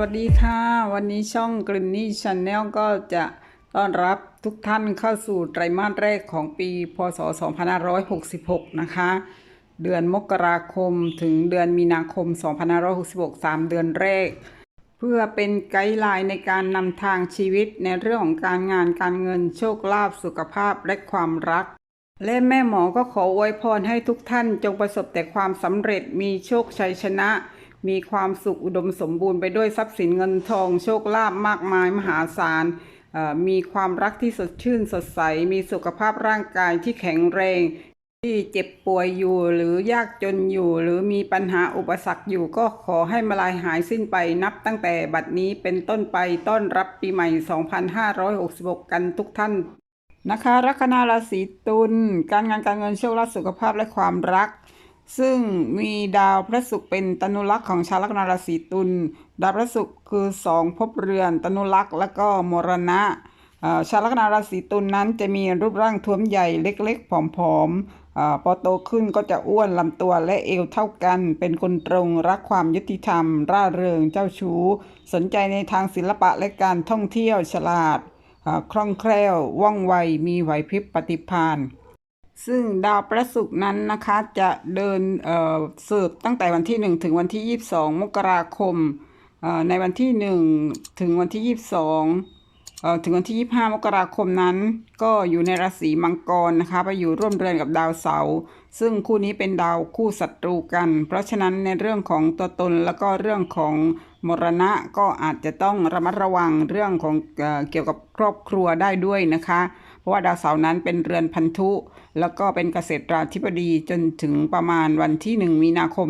วัสดีค่ะ วันนี้ช่อง g r e e n n y Channel ก็จะต้อนรับทุกท่านเข้าสู่ไตรมาสแรกของปี พศ 2566 นะคะ เดือนมกราคมถึงเดือนมีนาคม 2566 3 เดือนแรก เพื่อเป็นไกด์ไลน์ในการนำทางชีวิตในเรื่องของการงานการเงินโชคลาภสุขภาพและความรัก และแม่หมอก็ขออวยพรให้ทุกท่านจงประสบแต่ความสำเร็จมีโชคชัยชนะ มีความสุขอุดมสมบูรณ์ไปด้วยทรัพย์สินเงินทอง โชคลาภมากมายมหาศาลมีความรักที่สดชื่นสดใส มีสุขภาพร่างกายที่แข็งแรง ที่เจ็บป่วยอยู่หรือยากจนอยู่ หรือมีปัญหาอุปสรรคอยู่ก็ขอให้มาลายหายสิ้นไปนับตั้งแต่บัดนี้เป็นต้นไปต้อนรับปีใหม่ 2566 กันทุกท่านนะคะ ลัคนาราศีตุลการงานการเงินโชคลาภสุขภาพและความรัก ซึ่งมีดาวพระศุกร์เป็นตนุลักษณ์ของชาวลัคนาราศีตุลดาวพระศุกร์คือสองภพเรือน ตนุลักษณ์และก็มรณะชาวลัคนาราศีตุลนั้นจะมีรูปร่างท้วมใหญ่เล็กๆ ผอมๆพอโตขึ้นก็จะอ้วนลำตัวและเอวเท่ากัน เป็นคนตรงรักความยุติธรรม ร่าเริงเจ้าชู้ สนใจในทางศิลปะและการท่องเที่ยวฉลาดคล่องแคล่วว่องไวมีไหวพริบปฏิภาณ ซึ่งดาวพระศุกร์นั้นนะคะจะเดินเอ่อสืบตั้งแต่วันที่ 1 ถึงวันที่ 22 มกราคมเอ่อในวันที่ 1 ถึงวันที่ 22เอ่อถึงวันที่ 25 มกราคมนั้น ก็อยู่ในราศีมังกรนะคะไปอยู่ร่วมเรือนกับดาวเสาร์ซึ่งคู่นี้เป็นดาวคู่ศัตรูกัน เพราะฉะนั้นในเรื่องของตัวตนแล้วก็เรื่องของมรณะก็อาจจะต้องระมัดระวังเรื่องของเออเกี่ยวกับครอบครัวได้ด้วยนะคะ เพราะว่าดาวเสาร์นั้นเป็นเรือนพันธุ แล้วก็เป็นเกษตราธิบดีจนถึงประมาณวันที่ 1 มีนาคม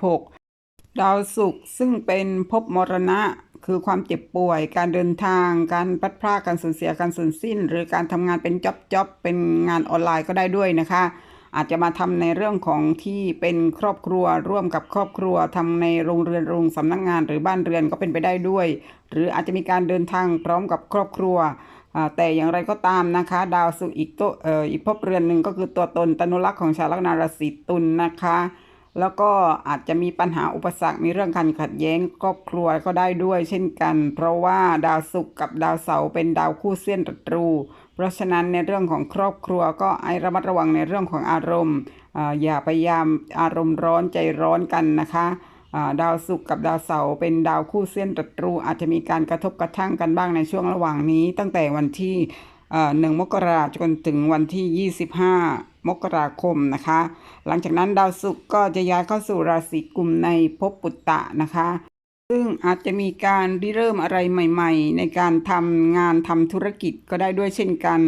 2566 ดาวศุกร์ซึ่งเป็นภพมรณะคือความเจ็บป่วย การเดินทาง การพัดพรากการสูญเสีย การสูญสิ้น หรือการทำงานเป็นจ็อบจ็อบเป็นงานออนไลน์ก็ได้ด้วยนะคะ อาจจะมาทำในเรื่องของที่เป็นครอบครัวร่วมกับครอบครัวทำในโรงเรือนโรงสำนักงานหรือบ้านเรือนก็เป็นไปได้ด้วย หรืออาจจะมีการเดินทางพร้อมกับครอบครัว แต่อย่างไรก็ตามนะคะ ดาวศุกร์อีกตัวอ,อีกภพเรือนหนึ่งก็คือตัวตนตนุลักษ์ของชาวลัคนาราศีตุลนะคะ แล้วก็อาจจะมีปัญหาอุปสรรคมีเรื่องการขัดแย้งครอบครัวก็ได้ด้วยเช่นกัน เพราะว่าดาวศุกร์กับดาวเสาร์เป็นดาวคู่เส้นตรู เพราะฉะนั้นในเรื่องของครอบครัวก็ให้ระมัดระวังในเรื่องของอารมณ์อย่าพยายามอารมณ์ร้อนใจร้อนกันนะคะ ดาวศุกร์กับดาวเสาร์เป็นดาวคู่เส้นศัตรู อาจจะมีการกระทบกระทั่งกันบ้างในช่วงระหว่างนี้ ตั้งแต่วันที่หนึ่งมกราจนถึงวันที่ 25 มกราคมนะคะ หลังจากนั้นดาวศุกร์ก็จะย้ายเข้าสู่ราศีกุมในภพปุตตะนะคะ ซึ่งอาจจะมีการริเริ่มอะไรใหม่ ๆ ในการทำงานทำธุรกิจก็ได้ด้วยเช่นกัน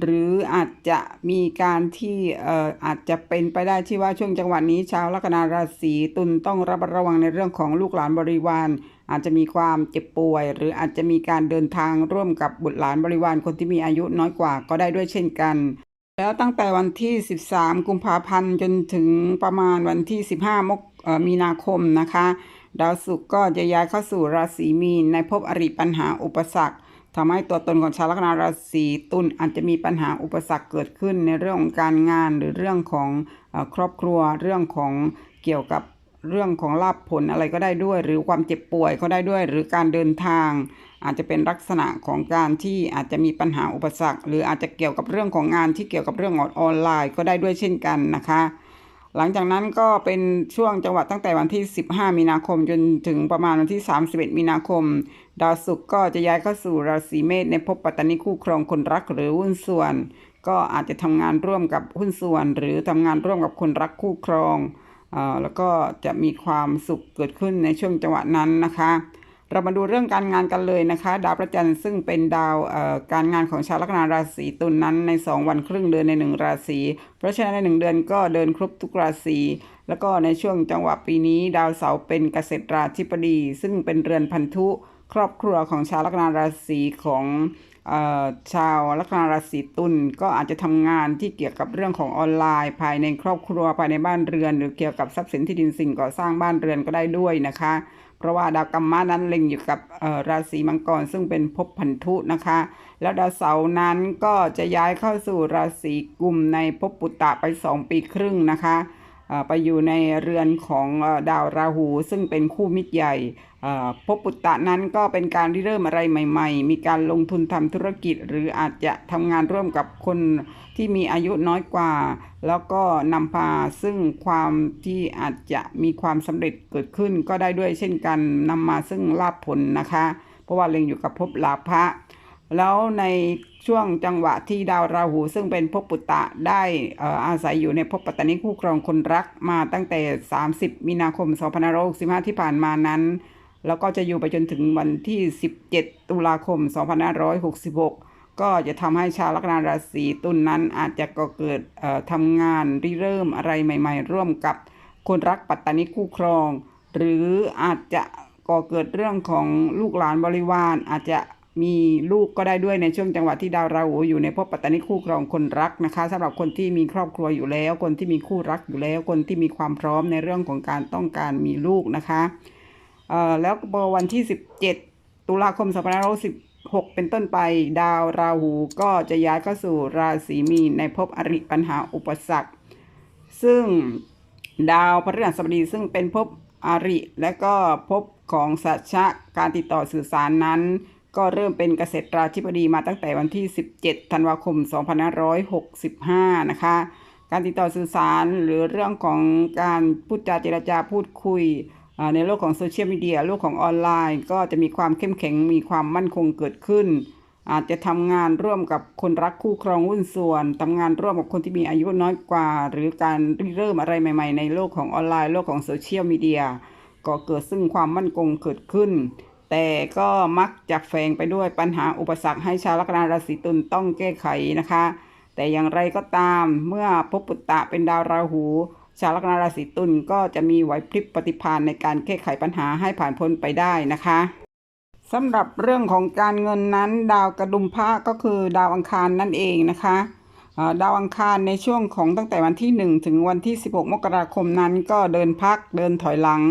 หรืออาจจะมีการที่เอ่ออาจจะเป็นไปได้ที่ว่าช่วงจังหวะนี้ชาวลัคนาราศีตุลต้องระมัดระวังในเรื่องของลูกหลานบริวาร อาจจะมีความเจ็บป่วย หรืออาจจะมีการเดินทางร่วมกับบุตรหลานบริวารคนที่มีอายุน้อยกว่าก็ได้ด้วยเช่นกัน แล้วตั้งแต่วันที่ 13 กุมภาพันธ์จนถึงประมาณวันที่ 15 มกมีนาคมนะคะ ดาวศุกร์ก็จะย้ายเข้าสู่ราศีมีนในภพอริปัญหาอุปสรรค ทำให้ตัวตนของชาวลัคนาราศีตุลอาจจะมีปัญหาอุปสรรคเกิดขึ้นในเรื่องของการงานหรือเรื่องของอครอบครัวเรื่องของเกี่ยวกับเรื่องของลาภผลอะไรก็ได้ด้วย หรือความเจ็บป่วยก็ได้ด้วย หรือการเดินทาง อาจจะเป็นลักษณะของการที่อาจจะมีปัญหาอุปสรรค หรืออาจจะเกี่ยวกับเรื่องของงานที่เกี่ยวกับเรื่องออนไลน์ก็ได้ด้วยเช่นกันนะคะ หลังจากนั้นก็เป็นช่วงจังหวะตั้งแต่วันที่ 15 มีนาคมจนถึงประมาณวันที่ 31 มีนาคม ดาวศุกร์ก็จะย้ายเข้าสู่ราศีเมษในภพปัตตานีคู่ครองคนรักหรือหุ้นส่วน ก็อาจจะทำงานร่วมกับหุ้นส่วน หรือทำงานร่วมกับคนรักคู่ครองอ่อแล้วก็จะมีความสุขเกิดขึ้นในช่วงจังหวะนั้นนะคะ เรามาดูเรื่องการงานกันเลยนะคะ ดาวพระจันทร์ซึ่งเป็นดาวการงานของชาวลัคนาราศีตุลนั้นใน 2 วันครึ่งเดือนใน 1 ราศีเพราะฉะนั้นใน 1 เดือนก็เดินครบทุกราศีแล้วก็ในช่วงจังหวะปีนี้ ดาวเสาเป็นเกษตราธิบดี ซึ่งเป็นเรือนพันธุ ครอบครัวของชาวลัคนาราศีของออชาวลัคนาราศีตุลก็อาจจะทำงานที่เกี่ยวกับเรื่องของออนไลน์ ภายในครอบครัวภายในบ้านเรือน หรือเกี่ยวกับทรัพย์สินที่ดินสิ่งก่อสร้างบ้านเรือนก็ได้ด้วยนะคะ ราะว่าดาวกัมมะนั้นเล็งอยู่กับราศีมังกรซึ่งเป็นภพพันธุนะคะ แล้วดาวเสาร์นั้นก็จะย้ายเข้าสู่ราศีกุมในภพปุตตะไป 2 ปีครึ่งนะคะไปอยู่ในเรือนของดาวราหูซึ่งเป็นคู่มิตรใหญ่ เอ่อภพปุตตะนั้นก็เป็นการริเริ่มอะไรใหม่ ๆ มีการลงทุนทำธุรกิจ หรืออาจจะทำงานร่วมกับคนที่มีอายุน้อยกว่า แล้วก็นำพาซึ่งความที่อาจจะมีความสำเร็จเกิดขึ้นก็ได้ด้วยเช่นกันนำมาซึ่งลาภผลนะคะ เพราะว่าเล็งอยู่กับภพลาภะแล้วในช่วงจังหวะที่ดาวราหู ซึ่งเป็นภพปุตตะได้เอ่ออาศัยอยู่ในภพปัตตานิคู่ครองคนรักมาตั้งแต่ 30 มีนาคม 2565 ที่ผ่านมานั้น แล้วก็จะอยู่ไปจนถึงวันที่ 17 ตุลาคม 2566 ก็จะทำให้ชาวลัคนาราศีตุลนนั้นอาจจะก่อเกิดทำงานริเริ่มอะไรใหม่ ๆ ร่วมกับคนรักปัตตานิคู่ครอง หรืออาจจะก่อเกิดเรื่องของลูกหลานบริวารอาจจะมีลูกก็ได้ด้วยในช่วงจังหวะที่ดาวราหูอยู่ในภพปัตตานิคู่ครองคนรักนะคะสำหรับคนที่มีครอบครัวอยู่แล้ว คนที่มีคู่รักอยู่แล้ว คนที่มีความพร้อมในเรื่องของการต้องการมีลูกนะคะ แล้วพอวันที่ 17 ตุลาคม2516 เป็นต้นไป ดาวราหูก็จะย้ายเข้าสู่ราศีมีนในภพอริปัญหาอุปสรรค ซึ่งดาวพฤหัสบดีซึ่งเป็นภพอริและก็ภพของสัชชะการติดต่อสื่อสารนั้น ก็เริ่มเป็นเกษตราธิบดีมาตั้งแต่วันที่ 17 ธันวาคม 2565 นะคะ การติดต่อสื่อสารหรือเรื่องของการพูดจาเจรจาพูดคุย ในโลกของโซเชียลมีเดียโลกของออนไลน์ ก็จะมีความเข้มแข็งมีความมั่นคงเกิดขึ้น อาจจะทำงานร่วมกับคนรักคู่ครองหุ้นส่วนทำงานร่วมกับคนที่มีอายุน้อยกว่า หรือการริเริ่มอะไรใหม่ ๆ ในโลกของออนไลน์ โลกของโซเชียลมีเดียก็เกิดซึ่งความมั่นคงเกิดขึ้น แต่ก็มักจะแฝงไปด้วยปัญหาอุปสรรคให้ชาวลัคนาราศีตุลต้องแก้ไขนะคะ แต่อย่างไรก็ตามเมื่อภพปุตตะเป็นดาวราหู ชาวลัคนาราศีตุลก็จะมีไหวพริบปฏิภาณในการแก้ไขปัญหาให้ผ่านพ้นไปได้นะคะสำหรับเรื่องของการเงินนั้น ดาวกระดุมพระก็คือดาวอังคารนั่นเองนะคะดาวอังคารในช่วงของตั้งแต่วันที่ 1 ถึงวันที่ 16 มกราคมนั้น ก็เดินพักเดินถอยหลัง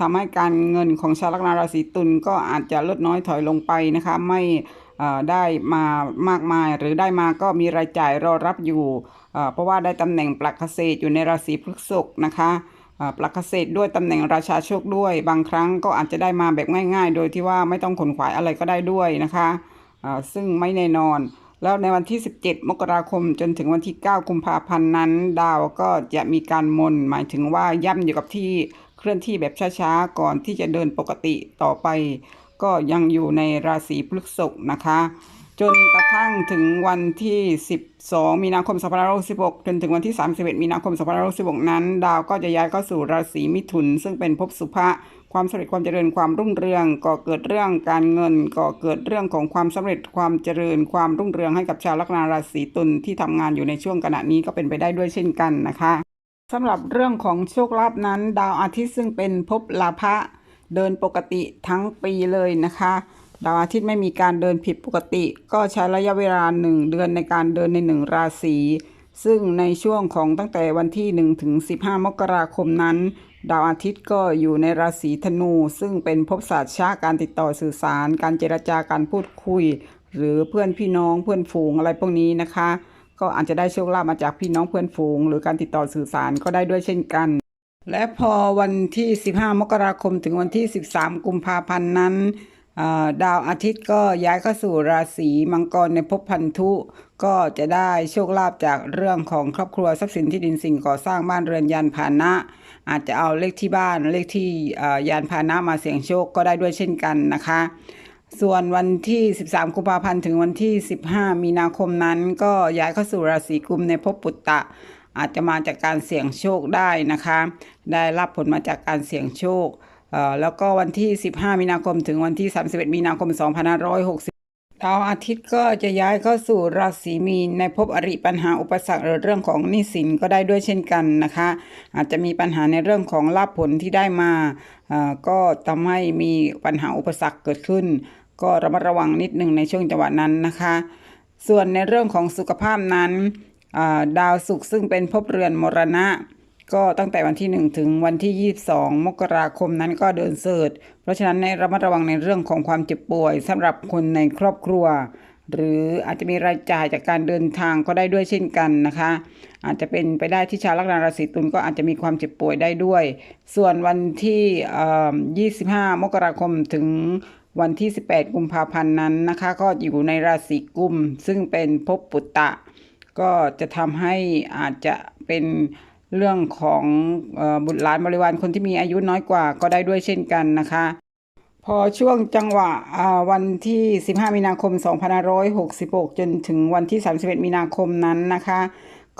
ทำให้การเงินของชาวลัคนาราศีตุลก็อาจจะลดน้อยถอยลงไปนะคะ ไม่ได้มามากมายหรือได้มาก็มีรายจ่ายรอรับอยู่ เพราะว่าได้ตำแหน่งปลักเกษตรอยู่ในราศีพฤษภนะคะปลักเกษตรด้วยตำแหน่งราชาโชคด้วย บางครั้งก็อาจจะได้มาแบบง่าย ๆ โดยที่ว่าไม่ต้องขนขวายอะไรก็ได้ด้วยนะคะซึ่งไม่แน่นอน แล้วในวันที่ 17 มกราคมจนถึงวันที่ 9 กุมภาพันธ์นั้น ดาวก็จะมีการมน หมายถึงว่าย่ำอยู่กับที่เคลื่อนที่แบบช้าๆ ก่อนที่จะเดินปกติต่อไป ก็ยังอยู่ในราศีพฤษภนะคะ จนกระทั่งถึงวันที่ 12 มีนาคม 2566 จนถึงวันที่ 31 มีนาคม 2566 นั้น ดาวก็จะย้ายเข้าสู่ราศีมิถุน ซึ่งเป็นภพสุภะ ความสำเร็จความเจริญความรุ่งเรืองก่อเกิดเรื่องการเงินก่อเกิดเรื่องของความสำเร็จความเจริญความรุ่งเรืองให้กับชาวลัคนาราศีตุลที่ทำงานอยู่ในช่วงขณะนี้ก็เป็นไปได้ด้วยเช่นกันนะคะสำหรับเรื่องของโชคลาภนั้น ดาวอาทิตย์ซึ่งเป็นภพลาภะเดินปกติทั้งปีเลยนะคะ ดาวอาทิตย์ไม่มีการเดินผิดปกติ ก็ใช้ระยะเวลาหนึ่งเดือนในการเดินในหนึ่งราศี ซึ่งในช่วงของตั้งแต่วันที่ 1 ถึง 15 มกราคมนั้น ดาวอาทิตย์ก็อยู่ในราศีธนู ซึ่งเป็นภพศาสตร์ชาการติดต่อสื่อสาร การเจรจาการพูดคุย หรือเพื่อนพี่น้องเพื่อนฝูงอะไรพวกนี้นะคะ ก็อาจจะได้โชคลาภมาจากพี่น้องเพื่อนฝูง หรือการติดต่อสื่อสารก็ได้ด้วยเช่นกันและพอวันที่ 15 มกราคมถึงวันที่ 13 กุมภาพันธ์นั้น ดาวอาทิตย์ก็ย้ายเข้าสู่ราศีมังกรในภพพันธุ ก็จะได้โชคลาภจากเรื่องของครอบครัวทรัพย์สินที่ดินสิ่งก่อสร้างบ้านเรือนยานพาหนะ อาจจะเอาเลขที่บ้านเลขที่ยานพาหนะมาเสี่ยงโชคก็ได้ด้วยเช่นกันนะคะ ส่วนวันที่ 13 กุมภาพันธ์ถึงวันที่ 15 มีนาคมนั้น ก็ย้ายเข้าสู่ราศีกุมในภพปุตตะอาจจะมาจากการเสี่ยงโชคได้นะคะ ได้รับผลมาจากการเสี่ยงโชค แล้วก็วันที่ 15 มีนาคมถึงวันที่ 31 มีนาคม 2560 ดาวอาทิตย์ก็จะย้ายเข้าสู่ราศีมีนในภพอริปัญหาอุปสรรคหรือเรื่องของหนี้สินก็ได้ด้วยเช่นกันนะคะ อาจจะมีปัญหาในเรื่องของลาภผลที่ได้มาก็ทำให้มีปัญหาอุปสรรคเกิดขึ้น ก็ระมัดระวังนิดหนึ่งในช่วงจังหวะนั้นนะคะ ส่วนในเรื่องของสุขภาพนั้น ดาวศุกร์ซึ่งเป็นภพเรือนมรณะ ก็ตั้งแต่วันที่ 1 ถึงวันที่ 22 มกราคมนั้นก็เดินเสิร์ชเพราะฉะนั้นในระมัดระวังในเรื่องของความเจ็บป่วยสำหรับคนในครอบครัว หรืออาจจะมีรายจ่ายจากการเดินทางก็ได้ด้วยเช่นกันนะคะ อาจจะเป็นไปได้ที่ชาวลัคนาราศีตุลก็อาจจะมีความเจ็บป่วยได้ด้วย ส่วนวันที่เอ่อ25 มกราคมถึงวันที่ 18 กุมภาพันธ์นั้นนะคะ ก็อยู่ในราศีกุม ซึ่งเป็นภพปุตตะ ก็จะทำให้อาจจะเป็น เรื่องของบุตรหลานบริวารคนที่มีอายุน้อยกว่าก็ได้ด้วยเช่นกันนะคะ พอช่วงจังหวะวันที่ 15 มีนาคม 2566 จนถึงวันที่ 31 มีนาคมนั้นนะคะ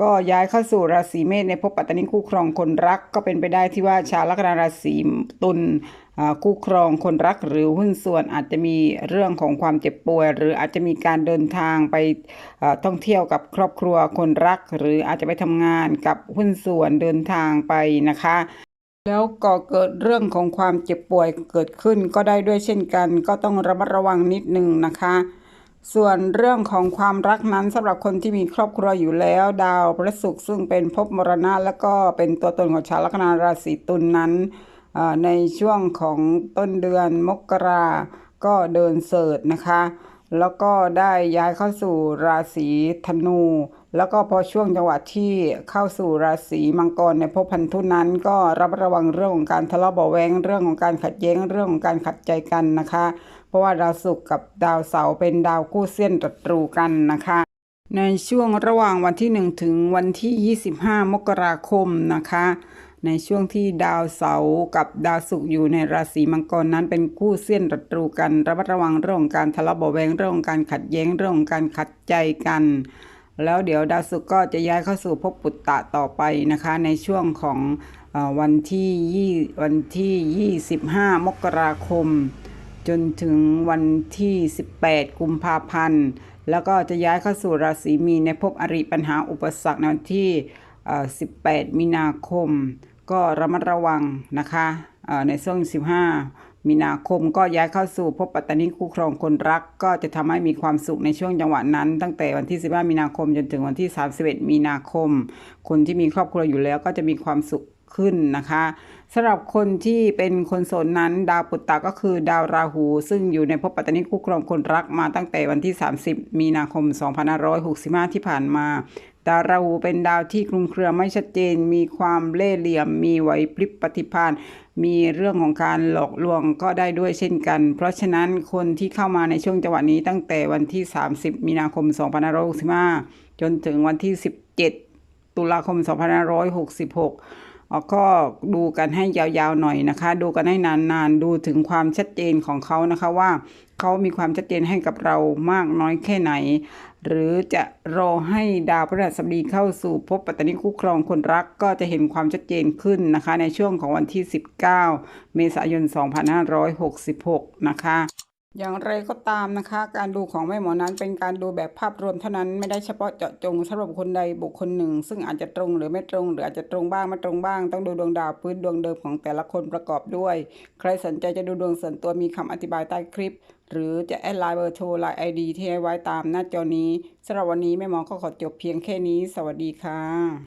ก็ย้ายเข้าสู่ราศีเมษในภพปัตตานิคู่ครองคนรัก ก็เป็นไปได้ที่ว่าชาวลัคนาราศีตุล คู่ครองคนรักหรือหุ้นส่วนอาจจะมีเรื่องของความเจ็บป่วย หรืออาจจะมีการเดินทางไปท่องเที่ยวกับครอบครัวคนรัก หรืออาจจะไปทำงานกับหุ้นส่วนเดินทางไปนะคะแล้วก็เกิดเรื่องของความเจ็บป่วยเกิดขึ้นก็ได้ด้วยเช่นกัน ก็ต้องระมัดระวังนิดนึงนะคะ ส่วนเรื่องของความรักนั้นสำหรับคนที่มีครอบครัวอยู่แล้ว ดาวพระศุกร์ซึ่งเป็นภพมรณะ แล้วก็เป็นตัวตนของชาวลัคนาราศีตุลนนั้น ในช่วงของต้นเดือนมกราก็เดินเสิร์ชนะคะ แล้วก็ได้ย้ายเข้าสู่ราศีธนู แล้วก็พอช่วงจังหวะที่เข้าสู่ราศีมังกรในภพพันธุนั้นก็รับระวังเรื่องของการทะเลาะเบาะแวงเรื่องของการขัดแย้งเรื่องของการขัดใจกันนะคะ เพราะว่าดาวศุกร์กับดาวเสาร์เป็นดาวคู่เส้นตรูกันนะคะในช่วงระหว่างวันที่ 1 ถึงวันที่ 25 มกราคมนะคะ ในช่วงที่ดาวเสาร์กับดาวศุกร์อยู่ในราศีมังกรนั้นเป็นคู่เส้นศัตรูกัน ระมัดระวังเรื่องการทะเลาะเบาแวงเรื่องการขัดแย้งเรื่องการขัดใจกัน แล้วเดี๋ยวดาวศุกร์ก็จะย้ายเข้าสู่ภพปุตตะต่อไปนะคะ ในช่วงของวันที่ยี่วันที่ 25 มกราคม จนถึงวันที่ 18 กุมภาพันธ์ แล้วก็จะย้ายเข้าสู่ราศีมีนในภพอริปัญหาอุปสรรคในวันที่ 18 มีนาคม ก็ระมัดระวังนะคะในช่วง 15 มีนาคมก็ย้ายเข้าสู่ภพปัตตานิคู่ครองคนรัก ก็จะทำให้มีความสุขในช่วงจังหวะนั้น ตั้งแต่วันที่ 15 มีนาคมจนถึงวันที่ 31 มีนาคม คนที่มีครอบครัวอยู่แล้วก็จะมีความสุขขึ้นนะคะสำหรับคนที่เป็นคนโสดนั้น ดาวปุตตะก็คือดาวราหู ซึ่งอยู่ในภพปัตตานิคู่ครองคนรักมาตั้งแต่วันที่ 30 มีนาคม 2565 ที่ผ่านมา ดาวราหูเป็นดาวที่คลุมเครือไม่ชัดเจน มีความเล่ห์เหลี่ยม มีไหวพริบปฏิภาณมีเรื่องของการหลอกลวงก็ได้ด้วยเช่นกัน เพราะฉะนั้นคนที่เข้ามาในช่วงจังหวะนี้ตั้งแต่วันที่ 30 มีนาคม 2565 จนถึงวันที่ 17 ตุลาคม 2566เอ่อก็ดูกันให้ยาวๆหน่อยนะคะ ดูกันให้นานๆ ดูถึงความชัดเจนของเขานะคะว่าเขามีความชัดเจนให้กับเรามากน้อยแค่ไหน หรือจะรอให้ดาวพฤหัสบดีเข้าสู่พบปัตตานิคู่ครองคนรักก็จะเห็นความชัดเจนขึ้นนะคะ ในช่วงของวันที่ 19 เมษายน 2566 นะคะ อย่างไรก็ตามนะคะ การดูของแม่หมอนั้นเป็นการดูแบบภาพรวมเท่านั้นไม่ได้เฉพาะเจาะจงสำหรับคนใดบุคคลหนึ่ง ซึ่งอาจจะตรงหรือไม่ตรงหรืออาจจะตรงบ้างไม่ตรงบ้าง ต้องดูดวงดาวพื้นดวงเดิมของแต่ละคนประกอบด้วย ใครสนใจจะดูดวงส่วนตัวมีคำอธิบายใต้คลิป หรือจะแอดไลน์เบอร์โทรไลน์ไอดีที่ให้ไว้ตามหน้าจอนี้สำหรับวันนี้แม่หมอก็ขอจบเพียงแค่นี้ สวัสดีค่ะ